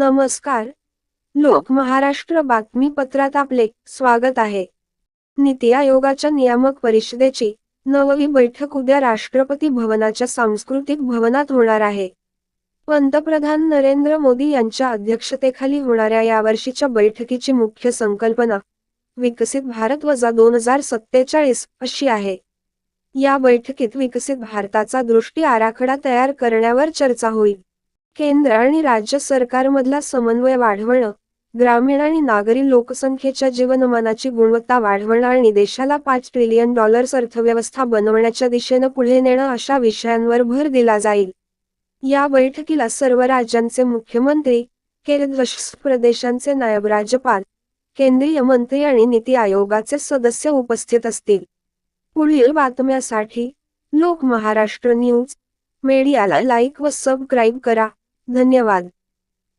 नमस्कार. लोक महाराष्ट्र बातमीपत्रात आपले स्वागत आहे. नीती आयोगाच्या नियामक परिषदेची नववी बैठक उद्या राष्ट्रपती भवनाच्या सांस्कृतिक भवनात होणार आहे. पंतप्रधान नरेंद्र मोदी यांच्या अध्यक्षतेखाली होणाऱ्या यावर्षीच्या बैठकीची मुख्य संकल्पना विकसित भारत वजा दोन हजार सत्तेचाळीस अशी आहे. या बैठकीत विकसित भारताचा दृष्टी आराखडा तयार करण्यावर चर्चा होईल. केंद्र आणि राज्य सरकारमधला समन्वय वाढवणं ग्रामीण आणि नागरी लोकसंख्येच्या जीवनमानाची गुणवत्ता वाढवणं आणि देशाला पाच ट्रिलियन डॉलर्स अर्थव्यवस्था बनवण्याच्या दिशेनं पुढे नेणं अशा विषयांवर भर दिला जाईल. या बैठकीला सर्व राज्यांचे मुख्यमंत्री केंद्रशासित प्रदेशांचे नायब राज्यपाल केंद्रीय मंत्री आणि नीती आयोगाचे सदस्य उपस्थित असतील. पुढील बातम्यासाठी लोक महाराष्ट्र न्यूज मीडियाला लाईक व सबस्क्राईब करा. धन्यवाद.